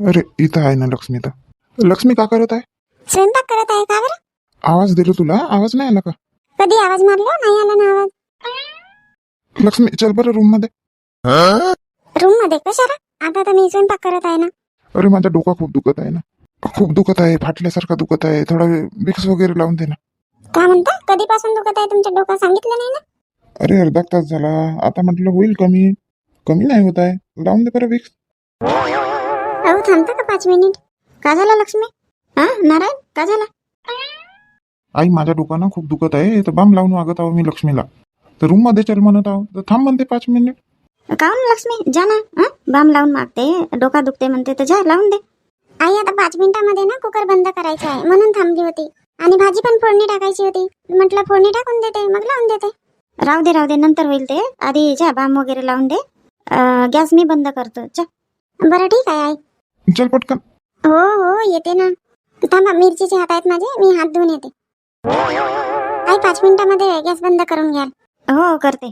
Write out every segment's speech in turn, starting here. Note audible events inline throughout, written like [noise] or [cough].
अरे इथं आहे ना लक्ष्मी तर. लक्ष्मी का करत आहे? स्वयंपाक करत आहे का बरं? आवाज दिलो तुला आवाज नाही आला का? कधी आवाज मारला? नाही आला ना आवाज. लक्ष्मी चल बरं रूममध्ये. रूममध्ये? कशाला? आता तर मी स्वयंपाक करत आहे ना. अरे माझा डोका खूप दुखत आहे ना. खूप दुखत आहे फाटल्यासारखा दुखत आहे. थोडा वेळ विक्स वगैरे लावून दे ना. का म्हणता? कधीपासून दुखत आहे? तुमच्या डोकं सांगितलं नाही ना? अरे अर्धा तास झाला. आता म्हटलं होईल कमी. कमी नाही होत आहे. लावून दे बरं विक्स. अहो थांबता का पाच मिनिट? का झालं लक्ष्मी? हा नारायण का झाला? आई माझ्या डोकानं खूप दुखत आहे. तर बाम लावून वागत आहो मी लक्ष्मीला. तर रूममध्ये चल म्हणत आहो. तर थांब म्हणते पाच मिनिट. काऊन लक्ष्मी? जा ना हं? बाम लावून मागते डोका दुखते म्हणते तर जा लावून दे. आई आता पाच मिनिटामध्ये ना कुकर बंद करायचा आहे. म्हणून थांबली होती. आणि भाजी पण फोडणी टाकायची होती. म्हटलं फोडणी टाकून देते मग लावून देते. राहू दे राहू दे नंतर होईल ते. आधी जा बाम वगैरे लावून दे. गॅस मी बंद करतो. जा. बरं ठीक आहे आई. चल पटकन. हो हो येते ना. थांबा मिरचीचे हात आहेत माझे मी हात धुवून येते. आई पाच मिनिटामध्ये गॅस बंद करून घ्याल. हो करते.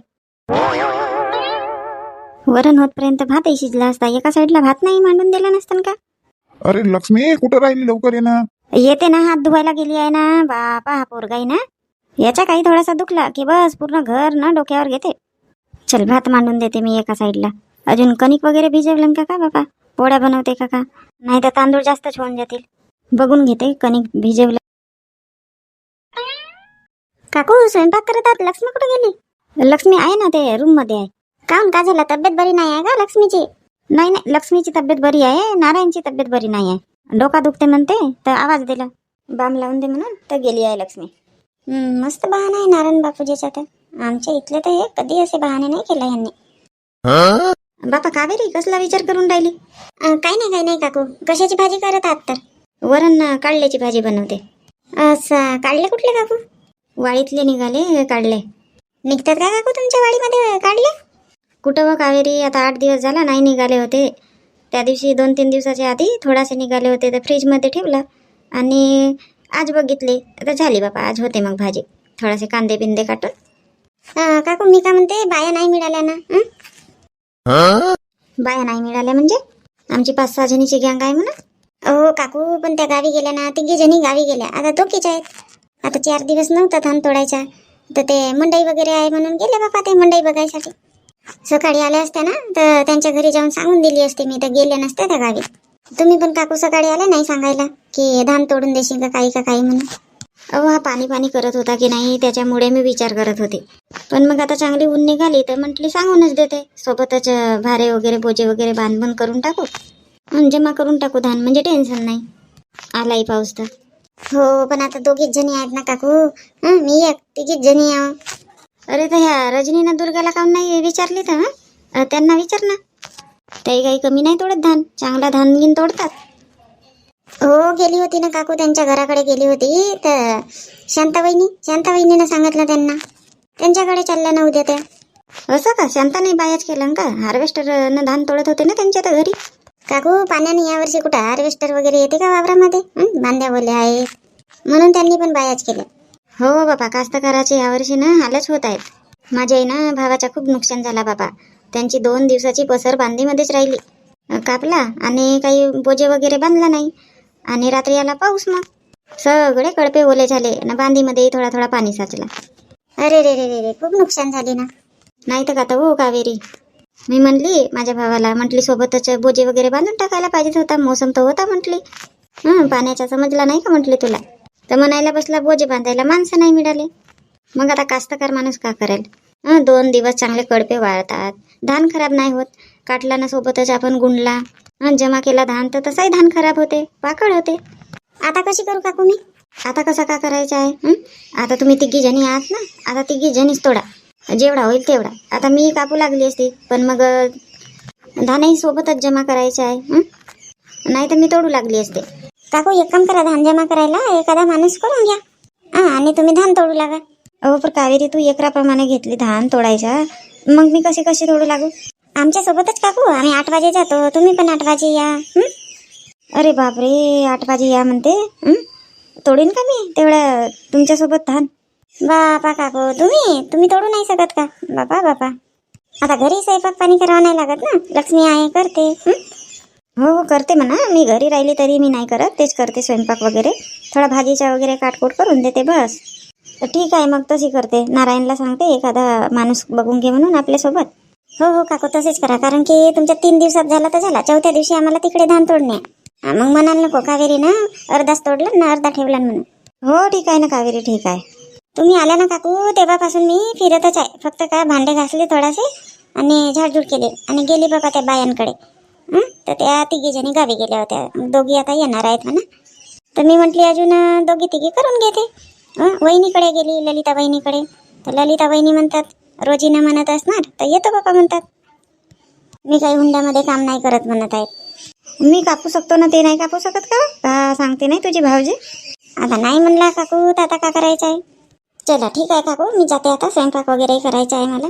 वरण होतपर्यंत भातही शिजला असता. एका साईडला भात नाही मांडून दिला नसतं का? अरे लक्ष्मी कुठं राहिली लवकर ये ना येते ना हात धुवायला गेली आहे ना. बापा हा पोरगाई ना. याचा काही थोडासा दुखला की बस पूर्ण घर ना डोक्यावर घेते. चल भात मांडून देते मी एका साईडला. अजून कणिक वगैरे भिजवलं का का बापा? पोळ्या बनवते का का नाही तर तांदूळ जास्तच होऊन जातील. बघून घेते कणिक भिजवलं. काकू स्वयंपाक करत आहात? लक्ष्मी कुठे गेली? लक्ष्मी आहे ना ते रूममध्ये आहे. काऊन का झालं तब्येत बरी नाही आहे का लक्ष्मीची? नाही नाही लक्ष्मीची तब्येत बरी आहे नारायणची तब्येत बरी नाही आहे. डोका दुखते म्हणते तर आवाज दिला. बाम लावून दे म्हणून तर गेली आहे लक्ष्मी. मस्त बहाणा आहे नारायण बापूजीचा तर. आमच्या इथले तर हे कधी असे बहाणे नाही केला यांनी बापा कावेरी कसला विचार करून राहिली? काही नाही काही नाही काकू. कशाची भाजी करत आहात तर? वरण काढल्याची भाजी बनवते. असं काढले कुठले काकू? वाळीतले निघाले काढले निघतात का काकू तुमच्या वाडीमध्ये काढले कुठं व कावेरी आता आठ दिवस झाला नाही निघाले होते. त्या दिवशी दोन तीन दिवसाच्या आधी थोडासे निघाले होते तर फ्रीजमध्ये ठेवलं. आणि आज बघितले तर झाली बापा आज होते मग भाजी. थोडासे कांदे बिंदे काटून. काकू मी का म्हणते बाया नाही मिळाल्या ना? बाया नाही मिळाल्या म्हणजे? आमची पाच सहा जणीची गँग आहे म्हणा. हो काकू पण त्या गावी गेल्या ना तिघी जणी गावी गेल्या. आता दोघीच आहेत. आता चार दिवस नव्हता धान तोडायचा. तर ते मंडई वगैरे आहे म्हणून गेले बापा ते मंडई बघायसाठी. सकाळी आल्या असत्या ना तर त्यांच्या घरी जाऊन सांगून दिली असते मी तर गेल्या नसत्या त्या गावी. तुम्ही पण काकू सकाळी आले नाही सांगायला की धान तोडून देशील का काही का काही म्हणून? अहो हा पाणी पाणी करत होता की नाही त्याच्यामुळे मी विचार करत होते. पण मग आता चांगली ऊन निघाली तर म्हटली सांगूनच देते. सोबतच भारे वगैरे बोजे वगैरे बांधबंद करून टाकू. म्हणजे जमा करून टाकू धान म्हणजे टेन्शन नाही. आलाही पाऊस तर. हो पण आता दोघीच जणी आहेत ना काकू? हं, मी एक तिघीच जणी आहो. अरे तर ह्या रजनीनं दुर्गाला काऊन नाही विचारली तर हं? त्यांना विचार ना. त्याही काही कमी नाही तोडत धान. चांगला धान घेऊन तोडतात. हो गेली होती ना काकू त्यांच्या घराकडे गेली होती. तर शांताबाईनी शांताबाईनीनं सांगितलं त्यांना. त्यांच्याकडे चालल्या ना उद्या त्या. असं का? शांता नाही बायाच केलं का? हार्वेस्टर न धान तोडत होते ना त्यांच्या तर घरी? काकू पाण्याने यावर्षी कुठं हार्वेस्टर वगैरे येते का वावरामध्ये? बांध्या बोल्या आहेत. म्हणून त्यांनी पण बायाच केल्या. हो बाबा कास्तकाराचे यावर्षी ना हालच होत आहेत. माझ्या ना भावाचा खूप नुकसान झाला बाबा त्यांची दोन दिवसाची पसर बांधीमध्येच राहिली. कापला आणि काही बोजे वगैरे बांधला नाही. आणि रात्री आला पाऊस मग. सगळे कडपे ओले झाले. ना बांधीमध्ये थोडा थोडा पाणी साचला. अरे रे रे रे रे खूप नुकसान झाले ना. नाही तर का हो कावेरी. मी म्हणली माझ्या भावाला म्हटली सोबतच बोजे वगैरे बांधून टाकायला पाहिजेत होता. मोसम तर होता म्हटली. हं पाण्याचा समजला नाही का म्हटली तुला? तर म्हणायला बसला बोजे बांधायला माणसं नाही मिळाले. मग आता कास्तकार माणूस का करेल? दोन दिवस चांगले कडपे वाळतात. धान खराब नाही होत. काटला ना सोबतच आपण गुंडला जमा केला धान तर तसाही धान खराब होते पाकळ होते. आता कशी करू काकू मी? आता कसं का करायचं आहे आता तुम्ही तिघी जणी आहात ना आता तिघी जणीच तोडा. जेवढा होईल तेवढा. आता मी कापू लागली असती पण मग धानही सोबतच जमा करायचं आहे नाही तर मी तोडू लागली असते. काकू एक काम करा धान जमा करायला एखादा माणूस करून घ्या. हां आणि तुम्ही धान तोडू लागा. अहो पण कावेरी तू एकराप्रमाणे घेतली धान तोडायचा मग मी कशी कशी तोडू लागू? आमच्या सोबतच काकू हो? आम्ही आठ वाजे जातो. तुम्ही पण आठ वाजे या. हं? अरे बापरे आठ वाजे या म्हणते. हं? तोडीन का मी? तेवढ्या तुमच्यासोबत धान. बापा काकू तुम्ही? तुम्ही तोडू नाही शकत का? बापा बापा. आता घरी स्वयंपाक पाणी करावं नाही लागत ना? लक्ष्मी आहे करते. हं? हो हो करते म्हणा. मी घरी राहिली तरी मी नाही करत. तेच करते स्वयंपाक वगैरे. थोडा भाजीचा वगैरे काटकोट करून देते बस. तर ठीक आहे मग तशी करते. नारायणला सांगते एखादा माणूस बघून घे म्हणून आपल्यासोबत. हो हो काकू तसेच करा. कारण की तुमच्या तीन दिवसात झाला तर झाला. चौथ्या दिवशी आम्हाला तिकडे धान तोडणे. हा, मग म्हणाल नको कावेरी ना अर्धाच तोडलं ना अर्धा ठेवला म्हणून. हो ठीक आहे ना कावेरी ठीक आहे. तुम्ही आल्या ना काकू तेव्हापासून मी फिरतच आहे. फक्त काय भांडे घासले थोडासे आणि झाडझूड केले. आणि गेली बाबा त्या बायांकडे. हं? तर त्या तिघी जणी गावी गेल्या होत्या. दोघी आता येणार आहेत म्हणा. तर मी म्हटली अजून दोघी तिघी करून घेते. हं? वहिनीकडे गेली ललिता वहिनीकडे तर ललिता वहिनी म्हणतात रोजीनं म्हणत असणार तर येतो बाबा म्हणतात. मी काही हुंड्यामध्ये काम नाही करत म्हणत आहेत. मी कापू शकतो ना ते नाही कापू शकत का? का सांगते नाही तुझी भाऊजी? आता नाही म्हणला काकू तर आता का करायचं आहे? चला ठीक आहे काकू मी जाते आता स्वयंपाक वगैरे करायचा आहे मला.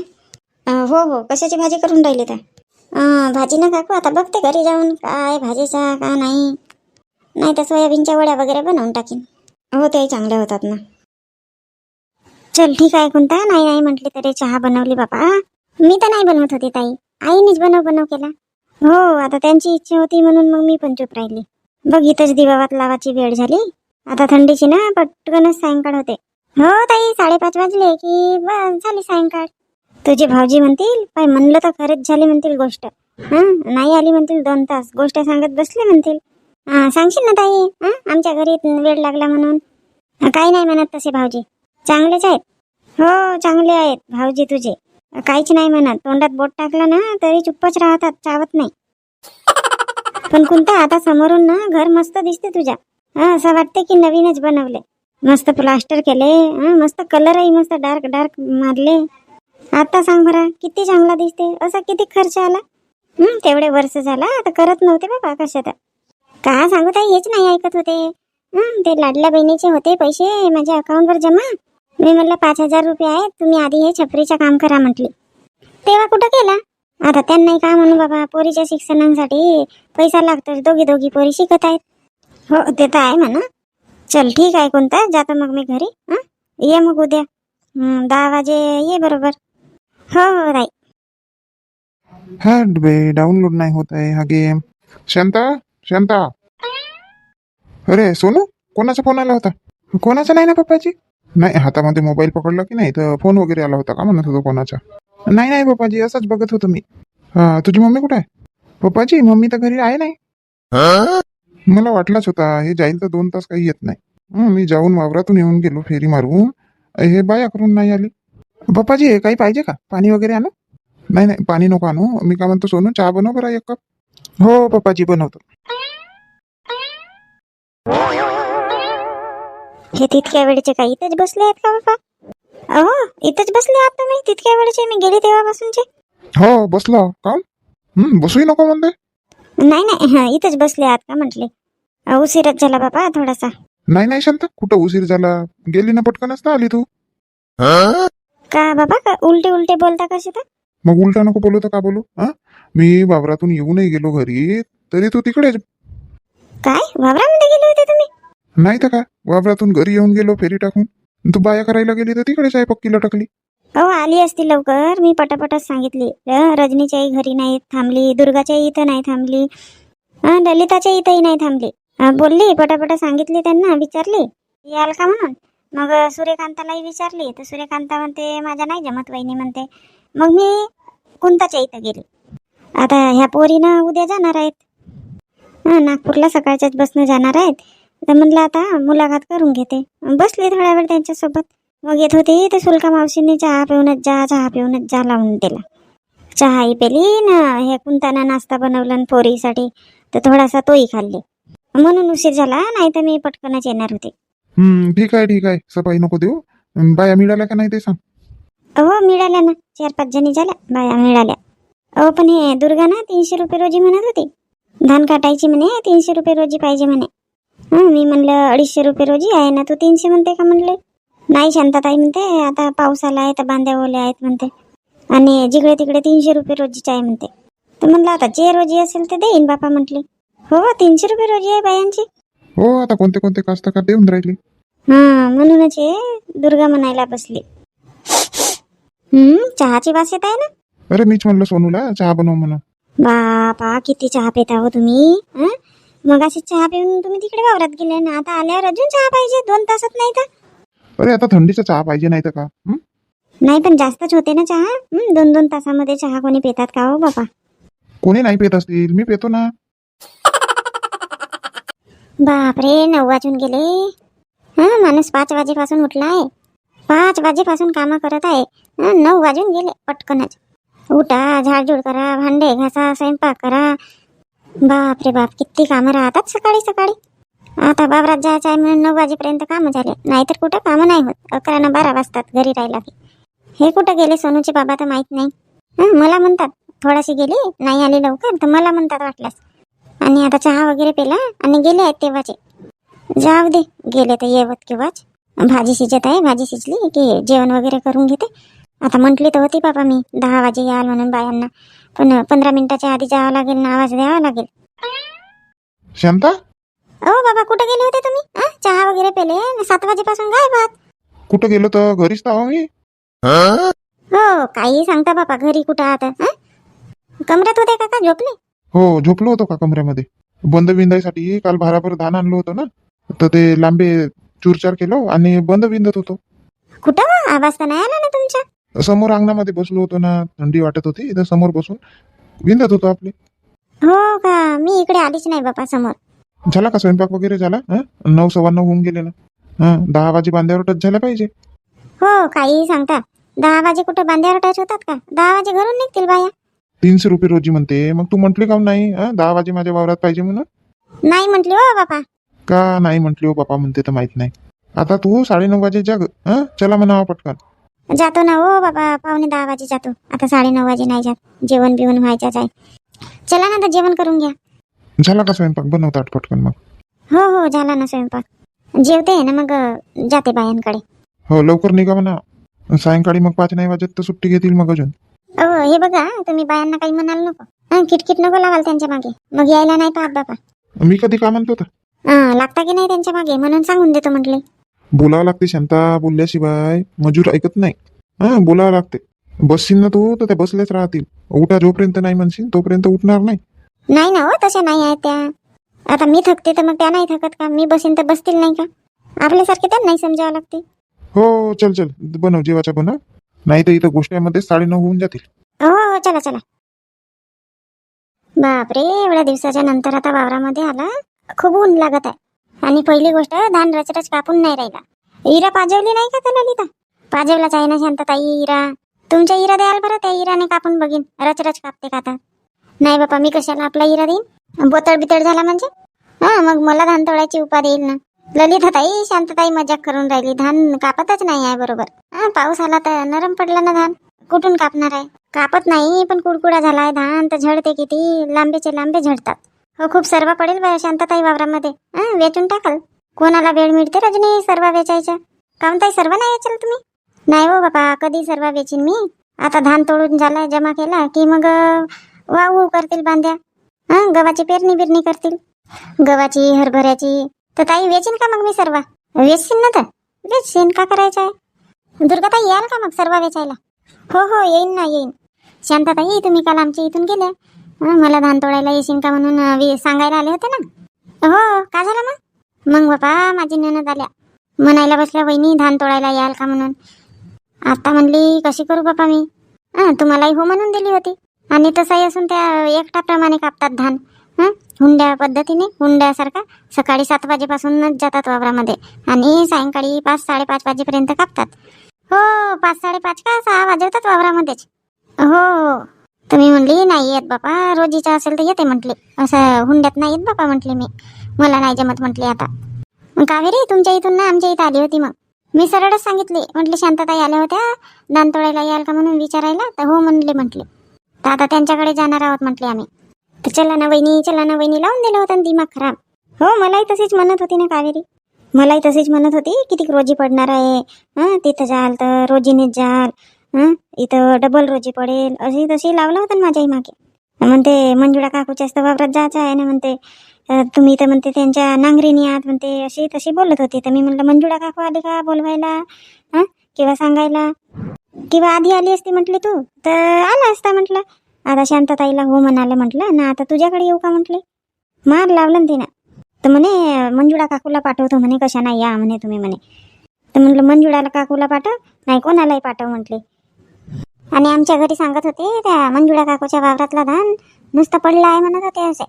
हो हो कशाची भाजी करून राहिली तर? भाजी ना काकू आता बघते घरी जाऊन काय भाजीचा का नाही. नाही तर सोयाबीनच्या वड्या वगैरे बनवून टाकीन. हो ते चांगल्या होतात ना. चल ठीक आहे कोणता नाही नाही म्हटली तरी चहा बनवली बाबा. मी तर नाही बनवत होती ताई. आईनेच बनव बनव केला. हो आता त्यांची इच्छा होती म्हणून मग मी पण चूप राहिली. बघ इथंच दिवावात लावाची वेळ झाली. आता थंडीची ना पटकनच सायंकाळ होते. हो ताई साडेपाच वाजले की बस झाली सायंकाळ. तुझे भाऊजी म्हणतील पाय म्हणलं तर खरंच झाली म्हणतील गोष्ट. हां नाही आली म्हणतील दोन तास. गोष्ट सांगत बसले म्हणतील. हां सांगशील ना ताई? हां आमच्या घरी वेळ लागला म्हणून. काही नाही म्हणत तसे भाऊजी. चांगलेच आहेत. हो चांगले आहेत भाऊजी तुझे. काहीच नाही म्हणत. तोंडात बोट टाकलं ना तरी चुप्पच राहतात चावत नाही. पण कोणता आता समोरून ना घर मस्त दिसते तुझ्या. हा असं वाटते की नवीनच बनवले मस्त प्लास्टर केले हा मस्त कलरही मस्त डार्क डार्क मारले. आता सांग बरा किती चांगला दिसते? असा किती खर्च आला? तेवढे वर्ष झाला आता करत नव्हते बाबा कशात. का सांगू ताई हेच नाही ऐकत होते. ते लाडल्या बहिणीचे होते पैसे माझ्या अकाउंटवर जमा. मी म्हटलं पाच हजार रुपये आहे तुम्ही आधी हे छपरीचं काम करा म्हटली. तेव्हा कुठं केला? आता त्यांनाही का म्हणू बाबा पोरीच्या शिक्षणासाठी पैसा लागतो दोघी दोघी पोरी शिकत आहेत. हो ते तर आहे म्हणा. चल ठीक आहे कोणता जातो मग मी घरी हां? ये मग उद्या. दहा वाजे ये बरोबर. हो हो राई हा बे डाउनलोड नाही होत आहे हा गेम. शांता शांता. अरे सोनू कोणाचा फोन आला होता? कोणाचा नाही ना पप्पाची नाही हातामध्ये मोबाईल पकडला की नाही तर फोन वगैरे आला होता का म्हणत होतो कोणाचा? नाही नाही पप्पाजी असंच बघत होतो मी. हा तुझी मम्मी कुठे आहे? पप्पाजी मम्मी तर घरी आहे नाही. मला वाटलाच होता हे जाईल तर दोन तास काही येत नाही. हं, मी जाऊन वावरातून येऊन गेलो फेरी मारून. हे बाया करून नाही आली. पप्पाजी हे काही पाहिजे का? पाणी वगैरे आणू? नाही नाही पाणी नको आणू. मी काय म्हणतो सोनू चहा बनव बरा एक कप. हो पप्पाजी बनवतो. हे तितक्या वेळचे काय इथेच बसले आहेत का बाबा? अहो इथेच बसले आहात तुम्ही? तितक्या वेळचे मी गेले तेव्हापासूनचे. हो बसलो. हं, बसूही नको म्हणते. नाही नाही हं, इथेच बसले आहात का म्हटले? अहो, उशीरच झाला बाबा थोडासा. नाही नाही शांत. कुठं उशीर झाला? गेली ना पटकनच ना आली तू. का बाबा? का उलटे उलटे बोलता कसे तर? मग उलटा नको बोलू तर का बोलू? हा? मी वावरातून येऊनही गेलो घरी तरी तू तिकडेच. काय? वावरामध्ये गेले होते तुम्ही? नाही तर का वावरातून घरी येऊन गेलो फेरी टाकून. तू बाया करायला गेली तर तिकडेच आहे पक्की लटकली अहो आली असती लवकर. मी पटापटच सांगितली. रजनीच्याही घरी नाही थांबली. दुर्गाच्याही इथं नाही थांबली. ललिताच्या इथंही नाही थांबली. बोलली. पटापट सांगितली त्यांना. विचारली. याल का म्हणून? मग सूर्यकांतालाही विचारली. तर सूर्यकांता म्हणते माझ्या नाही जमत वहिनी म्हणते. मग मी कुंताच्या इथं गेली. आता ह्या पोरीनं उद्या जाणार आहेत. नागपूरला सकाळच्याच बसनं जाणार आहेत. तर म्हणलं आता मुलाखत करून घेते. बसली थोड्या वेळ त्यांच्यासोबत. मग येत होती तर सुलका मावशीने चहा पिऊनच जा चहा पिऊनच जा लावून दिला. चहाही पेली ना हे कुंताना नाश्ता बनवला पोरीसाठी. तर थोडासा तोही खाल्ली. म्हणून उशीर झाला नाही तर मी पटकनच येणार होते. हम्म ठीक आहे ठीक आहे. सफाई नको देऊ. बाया मिळाल्या का नाही ते सांग. हो मिळाल्या ना. चार पाच जणी झाल्या. बाया मिळाल्या. अहो पण हे दुर्गा ना तीनशे रुपये रोजी म्हणत होती. धान काटायची म्हणे तीनशे रुपये रोजी पाहिजे म्हणे. मी म्हणलं अडीचशे रुपये रोजी आहे ना तू तीनशे म्हणते का म्हणले? नाही शांताताई म्हणते आता पाऊस आला आहे तर बांध्या ओल्या आहेत म्हणते. आणि जिकडे तिकडे तीनशे रुपये रोजीच आहे म्हणते. तर म्हणलं आता जे रोजी असेल ते देईन बापा म्हटले. हो तीनशे रुपये रोजी आहे बायांची. हो आता कोणते कोणते कास्तकार देऊन राहिली. हा म्हणूनच हे दुर्गा म्हणायला बसली. हम्म चहाची वास येत आहे ना? अरे मीच म्हणलं सोनूला चहा बनव म्हणून. बापा किती चहा पिता हो तुम्ही हं? मगाशी चहा पिऊन तुम्ही तिकडे वावरात गेले ना आता आल्यावर अजून चहा पाहिजे? दोन तासात नाही तर? अरे आता थंडीचा चहा पाहिजे नाही तर का? हं? नाही पण जास्तच होते ना चहा? हं, दोन दोन तासामध्ये चहा कोणी पितात का हो बापा? कोणी नाही पेत असतील. मी पेतो ना. बापरे नऊ वाजून गेले. हा माणूस पाच वाजेपासून उठला आहे पाच वाजेपासून कामं करत आहे. हं, नऊ वाजून गेले पटकनच. उठा झाडझूड करा भांडे घासा स्वयंपाक करा. बापरे बाप किती कामं राहतात सकाळी सकाळी. आता बाबरात जायचं आहे म्हणून नऊ वाजेपर्यंत कामं झाले नाहीतर कुठं कामं नाही होत. अकरा ना बारा वाजतात घरी राहिला की हे कुठं गेले सोनूचे बाबा तर माहीत नाही. मला म्हणतात थोडाशी गेली नाही आली लवकर तर मला म्हणतात वाटल्यास. आणि आता चहा वगैरे पेला आणि गेले आहेत तेव्हाचे. जाऊ दे गेले तर येवत किंवाच. भाजी शिजत आहे भाजी शिजली की जेवण वगैरे करून घेते. आता म्हटली तर होती बाबा मी दहा वाजे याल म्हणून बायांना. पण पंधरा मिनिटाच्या आधी जावं लागेल ना आवाज द्यावा लागेल. शांता? ओ बाबा कुठे गेले होते तुम्ही? चहा वगैरे पेले? सात वाजेपासून काय बात कुठं गेलो तर घरीच तर आहो मी. हो काही सांगता बाबा घरी कुठं आता अं? कमऱ्यात होते का का झोपले? हो झोपलो होतो का कमऱ्यामध्ये? बंद विंदायसाठी काल भाराभर धान आणलं होतं ना तर ते लांबे चूरचार केलो आणि बंद विंदत होतो. कुठं हो? आवाज तर नाही आला ना तुमच्या. समोर अंगणामध्ये बसलो होतो ना थंडी वाटत होती इथं समोर बसून विंदत होतो आपले. हो का? मी इकडे आलीच नाही बाबा समोर. झाला का स्वयंपाक वगैरे झाला? हं? नऊ सव्वा नऊ होऊन गेले ना. हं, दहा वाजे बांध्यावर टच झाला पाहिजे. हो काही सांगता दहा वाजे कुठं बांध्यावर टच होतात का? दहा वाजे घरून निघतील बाया. तीनशे रुपये रोजी म्हणते. मग तू म्हटली का नाही? हं? दहा वाजे माझ्या वावरात पाहिजे म्हणून? नाही म्हटली हो बापा. का नाही म्हटली हो बापा? म्हणते तर माहीत नाही. आता तू साडेनऊ वाजे जग. हं? चला म्हणावा पटकन. जातो ना हो बाबा पावणे दहा वाजे जातो. आता साडे नऊ वाजे नाही जात. जेवण बिवण व्हायच्याच आहे. चला ना आता जेवण करून घ्या. झाला का स्वयंपाक? बनवतात पटकन मग. हो हो झाला ना स्वयंपाक. जेवते ना मग अं, जाते बायांकडे. हो लवकर निघा म्हणा. सायंकाळी मग पाच नाही वाजत तर सुट्टी घेतील मग अजून. हो हे बघा तुम्ही बायांना काही म्हणाल नको. हं, किटकिट नको लावाल त्यांच्या मागे. मग यायला नाही पाहत बाबा. मी कधी का म्हणतो तर हं, लागता की नाही त्यांच्या मागे? म्हणून सांगून देतो म्हटले. बोलावं लागते शांता बोलल्याशिवाय. मजूर ऐकत नाही. हा बोलावं लागते. बसशील ना तू? तर त्या बसलेच राहतील. उठा जोपर्यंत नाही म्हणशील तोपर्यंत उठणार नाही. नाही ना हो तशा नाही आहेत त्या. आता मी थकते तर मग त्या नाही थकत का? मी बसीन तर बसतील नाही का? आपल्यासारखे त्यांना नाही समजावं लागते. हो चल चल. बनव जेवाच्या बनव नाही तर इथं गोष्टीमध्ये साडेनऊ होऊन जातील. हो हो चला चला. बापरे एवढ्या दिवसाच्या नंतर आता वावरामध्ये आला. खूप ऊन लागत आहे. आणि पहिली गोष्ट धान रचरच कापून नाही राहिला. इरा पाजवली नाही का त्याला लिहिता? पाजवलाच आहे ना शांतताई इरा. तुमच्या इरा द्याल बरं त्या इराने कापून बघीन. रचरच कापते का तर नाही बापा मी कशाला आपला इरा देईन? बोतळ बितळ झाला म्हणजे? हा मग मला धान तोडायची उपा देईल ना. ललिताताई शांतताई मजाक करून राहिली. धान कापतच नाही आहे बरोबर. हा पाऊस आला तर नरम पडला ना धान? कुठून कापणार आहे? कापत नाही पण कुडकुडा झालाय धान. तर झडते किती? लांबेचे लांबे झडतात. हो खूप सर्व पडेल बा शांतताई वावरामध्ये. हा वेचून टाकाल. कोणाला वेळ मिळते रजनी सर्व वेचायच्या? काऊन ताई सर्व नाही वेचाल तुम्ही? नाही हो बाबा कधी सर्व वेचीन मी? आता धान तोडून झालाय जमा केला की मग अं, वाहू करतील बांध्या हा गव्हाची पेरणी बिरणी करतील? गव्हाची हरभऱ्याची तर ताई वेचीन का मग मी सर्व? वेचशील ना तर. वेचशीन का करायचं आहे? दुर्गाताई याल का मग सर्व वेचायला? हो हो येईन ना येईन. शांताताई तुम्ही काल आमच्या इथून गेल्या. मला धान तोडायला येशील का म्हणून वि- सांगायला आले होते ना. हो का झालं मग? मग बापा माझी ननद आल्या. म्हणायला बसल्या वहिनी धान तोडायला याल का म्हणून? आता म्हणली कशी करू बापा मी? हं, तुम्हालाही हो म्हणून दिली होती. आणि तसंही असून त्या एकट्याप्रमाणे कापतात धान हं, हुंड्या पद्धतीने हुंड्यासारखा सकाळी सात वाजेपासूनच जातात वावरामध्ये आणि सायंकाळी पाच साडेपाच वाजेपर्यंत कापतात. हो पाच साडेपाच का सहा वाजवतात वावरामध्येच. हो हो. तुम्ही म्हणली नाही येत बापा रोजीचा असेल तर येते म्हटले. असं हुंड्यात नाही येत बापा म्हटले मी. मला नाही जमत म्हटले आता. मग कावेरी तुमच्या इथून ना आमच्या इथं आली होती मग. मी सरळच सांगितले. म्हटले शांतताई आल्या होत्या दान तोडायला याल का म्हणून विचारायला? तर हो म्हणले म्हटले. तर आता त्यांच्याकडे जाणार आहोत म्हटले आम्ही. तर चला ना वहिनी चला ना वहिनी लावून दिलं होतं ना दिमाग खराब. हो मलाही तशीच म्हणत होती ना कावेरी. मलाही तशीच म्हणत होती किती रोजी पडणार आहे. हं तिथं जाल तर रोजीनेच जाल. इथं डबल रोजी पडेल. अशी तशी लावलं होतं ना माझ्याही मागे. म्हणते मंजुळा काकूच्याच तर वावरात जायचं आहे. ना म्हणते तुम्ही तर म्हणते त्यांच्या नांगरीनी आहात म्हणते. अशी तशी बोलत होती. तर मी म्हणलं मंजुळा काकू आली का बोलवायला? हं? किंवा सांगायला? किंवा आधी आली असती म्हटली तू? तर आला असता म्हटलं. आता शांतताईला हो म्हणाले म्हटलं ना आता तुझ्याकडे येऊ का? म्हटले. मार लावलं ना तिनं. तर म्हणे मंजुळा काकूला पाठवतो म्हणे कशा नाही या म्हणे तुम्ही म्हणे. तर म्हटलं मंजुळाला काकूला पाठव नाही कोणालाही पाठव म्हटले. आणि आमच्या घरी सांगत होते त्या मंजुळा काकूच्या वावरातला धान नुसतं पडलं आहे म्हणत होते असे.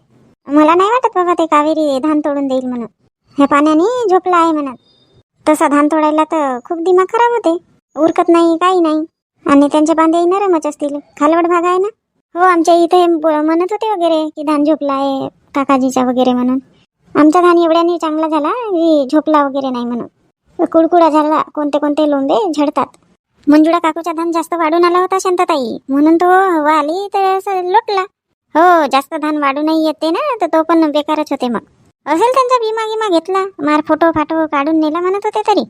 मला नाही वाटत बाबा ते कावेरी धान तोडून देईल म्हणून. ह्या पाण्याने झोपला आहे म्हणत. तसा धान तोडायला तर खूप दिमाग खराब होते. उरकत नाही काही नाही. आणि त्यांच्या बांधे नरमच असतील. खालवड भाग आहे ना? हो आमच्या इथे म्हणत होते वगैरे की धान झोपला आहे काकाजीचा वगैरे म्हणून. आमचा धान एवढ्याने चांगला झाला की झोपला वगैरे नाही म्हणून. कुडकुडा झाला कोणते कोणते लोंबे झडतात. मंजुळा काकूचा धान जास्त वाढून आला होता शांतताई. म्हणून तो हवा आली तर असं लोटला. हो जास्त धान वाढूनही येते ना तर तो पण बेकारच होते मग. असेल त्यांचा विमा गिमा घेतला. मार फोटो फाटो काढून नेला म्हणत होते तरी.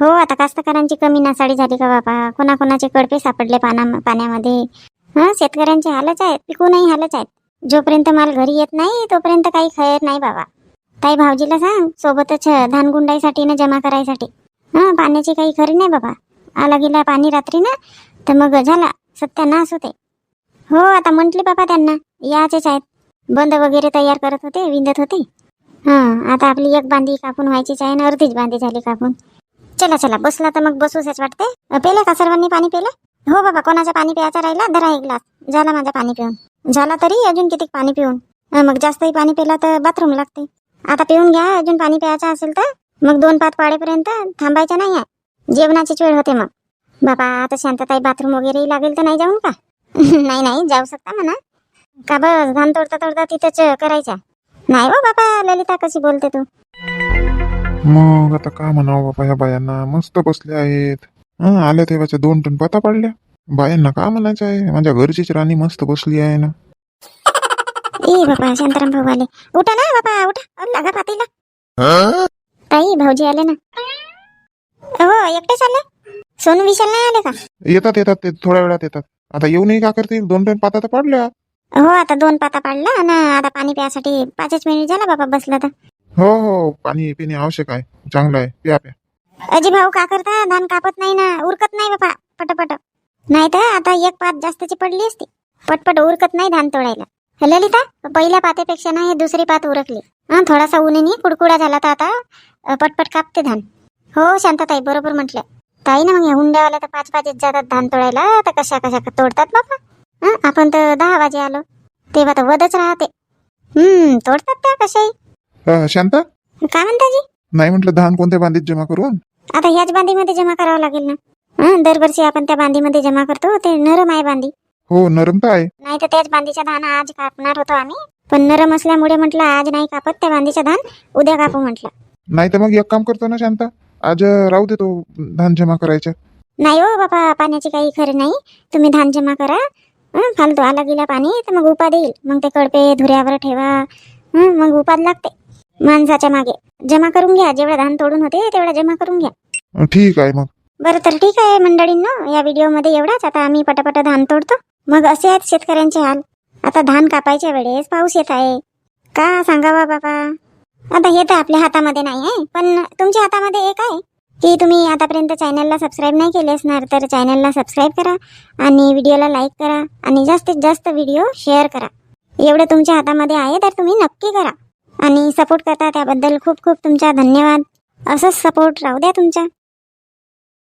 हो आता कास्तकारांची कमी नासाडी झाली का बापा? कोणाकोणाचे कडपे सापडले पाना पाण्यामध्ये? हा शेतकऱ्यांचे हालच आहेत पिकूनही हालच आहेत. जोपर्यंत माल घरी येत नाही तोपर्यंत काही खैर नाही बाबा. ताई भाऊजीला सांग सोबतच धान गुंडाईसाठी ना जमा करायसाठी. हा पाण्याची काही खरी नाही बाबा. आला गेला पाणी रात्री ना तर मग झाला सत्यानाश होते. हो आता म्हंटले बाबा त्यांना याचेच आहेत. बंद वगैरे तयार करत होते विंदत होते. हा आता आपली एक बांधी कापून व्हायचीच आहे ना अर्धीच बांधी झाली कापून. चला चला बसला तर मग बसूच वाटते. अ, पेले का सर्वांनी पाणी पेलं? हो बाबा कोणाचं पाणी प्यायचा राहिला? धरा एक ग्लास. झाला माझं पाणी पिऊन. झाला तरी अजून किती पाणी पिऊन? मग जास्तही पाणी पेला तर बाथरूम लागते. आता पिऊन घ्या अजून पाणी प्यायचं असेल तर. मग दोन पाच पाडेपर्यंत थांबायचं नाही आहे. जेवणाचीच वेळ होते मग. बाबा आता शांतताई बाथरूम वगैरेही लागेल तर नाही जाऊन का? [laughs] नाही नाही जाऊ शकता म्हणा. का बस धान तोडता तोडता तिथंच करायचा नाही हो बाबा ललिता कशी बोलते तू? मग आता का म्हणावं बाबा ह्या बायांना? मस्त बसल्या आहेत. हं, आल्या तेव्हाच्या दोन टन पता पाडल्या. बायांना का म्हणायचं आहे? माझ्या घरचीच राणी मस्त बसली आहे ना. ए बाबा शांताराम भाऊ आले. उठा ना बाबा उठा. अहो, लागा पातीला. ताई भाऊजी आले ना. हो एकटेच आले. सोनू विशाल नाही आले का? येतात येतात ते थोड्या वेळात येतात. आता येऊनही का करतील? दोन टन पाता तर पाडल्या. हो आता दोन पाता पाडला ना आता पाणी प्यासाठी पाचच मिनिट झाला बाबा बसला तर. हो हो पाणी पिणे आवश्यक आहे. चांगलं आहे. प्या प्या. अजी भाऊ का करता? धान कापत नाही ना. उरकत नाही बाबा. पटपट. नाही तर आता एक पात जास्तची पडली असती. पटपट उरकत नाही धान तोडायला. ललिता पहिल्या पातेपेक्षा ना हे दुसरी पात उरकली. हा थोडासा उन्हेनी कुडकुडा झाला तर आता पटपट कापते धान. हो शांतताई बरोबर म्हटलं. ताई ना मग या हुंड्यावाला तर पाच पाच जातात धान तोडायला. तर कशा कशा तोडतात बाबा? हं, आपण तर दहा वाजे आलो. तेव्हा तर वदच राहते. हम्म तोडतात त्या कशाही. अं, शांता? काय म्हणता जी? नाही म्हटलं धान कोणत्या बांधीत जमा करून? आता ह्याच बांधीमध्ये जमा करावं लागेल ना. हं, दरवर्षी आपण त्या बांधीमध्ये जमा करतो ते नरम आहे बांधी. हो नरम तर आहे. नाही तर त्याच बांधीच्या धान आज कापणार होतो आम्ही. पण नरम असल्यामुळे म्हटलं आज नाही कापत त्या बांधीच्या धान उद्या कापू म्हटलं. नाही तर मग एक काम करतो ना शांता? आज राहू देतो धान जमा करायचं. नाही हो बाबा पाण्याची काही खरं नाही. तुम्ही धान जमा करा. हं, फालतू आला गेला पाणी तर मग उपा देईल मग ते कडपे धुऱ्यावर ठेवा. हं, मग उपाद लागते. माणसाच्या मागे. जमा करून घ्या. जेवढं धान तोडून होते तेवढं जमा करून घ्या. ठीक आहे मग. बरं तर ठीक आहे मंडळींनो या व्हिडिओमध्ये एवढाच. आता आम्ही पटापट धान तोडतो. मग असे आहेत शेतकऱ्यांचे हाल. आता धान कापायच्या वेळेस पाऊस येत आहे. का सांगावा बाबा आता हे तर आपल्या हातामध्ये नाही आहे पण तुमच्या हातामध्ये एक आहे. की तुम्ही आतापर्यंत चॅनलला सबस्क्राईब नाही केले असणार तर चॅनलला सबस्क्राईब करा आणि व्हिडिओला लाईक करा आणि जास्तीत जास्त व्हिडिओ शेअर करा. एवढं तुमच्या हातामध्ये आहे तर तुम्ही नक्की करा. आणि सपोर्ट करता त्याबद्दल खूप खूप तुमचा धन्यवाद. असंच सपोर्ट राहू द्या तुमचा